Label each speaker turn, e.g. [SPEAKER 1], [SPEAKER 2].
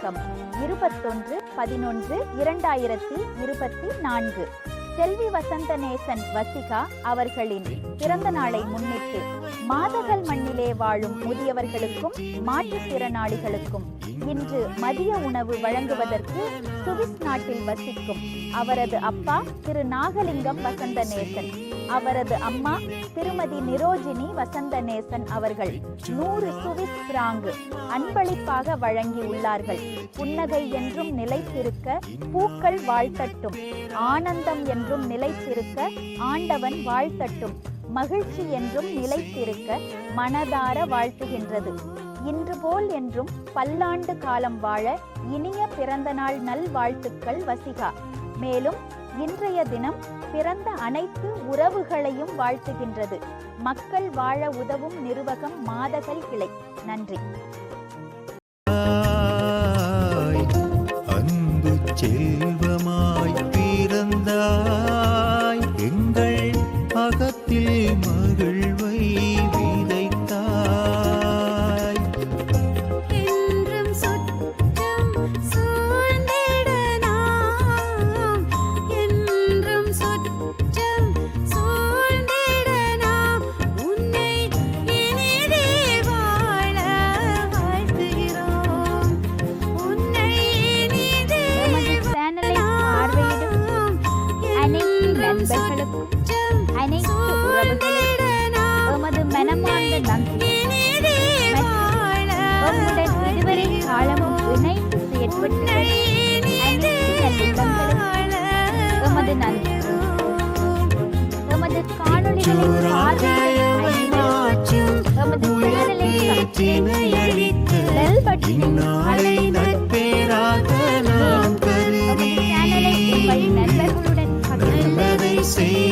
[SPEAKER 1] இலக்கம் இருபத்தொன்று பதினொன்று இரண்டாயிரத்தி இருபத்தி நான்கு. செல்வி வசந்தநேசன் வசிகா அவர்களின் பிறந்த நாளை முன்னிட்டு மாதகள் மண்ணிலே வாழும் முதியவர்களுக்கும் மாற்றுத்திறனாளிகளுக்கும் இன்று மதிய உணவு வழங்குவதற்கு சுவிஸ் நாட்டில் வசிக்கும் அவரது அப்பா திரு நாகலிங்கம் வசந்தநேசன் அவரது அம்மா திருமதி நிரோஜினி வசந்தநேசன் அவர்கள் நூறு சுவிஸ் பிராங்கு அன்பளிப்பாக வழங்கியுள்ளார்கள் புன்னகை என்றும் நிலைத்திருக்க பூக்கள் வாழ்த்தட்டும் ஆனந்தம் என்றும் நிலைத்திருக்க ஆண்டவன் வாழ்த்தட்டும். மகிழ்ச்சி என்றும் நிலைத்திருக்க மனதார வாழ்த்துகின்றது. இன்று போல் என்றும் பல்லாண்டு காலம் வாழ இனிய பிறந்தநாள் நல்வாழ்த்துக்கள் வசிகா. மேலும் இன்றைய தினம் பிறந்த அனைத்து உறவுகளையும் வாழ்த்துகின்றது. மக்கள் வாழ உதவும் நிறுவகம் மாதகல் கிளை. நன்றி.
[SPEAKER 2] அன்பு
[SPEAKER 1] நண்பர்களுக்கும் அனைத்து உறவுகளுக்கும் எமது மனமார்ந்த நன்றி இதுவரை காலமும் இணைந்து செயற்பட்டு எமது நன்றி எமது பார்வையிடும் எமது see.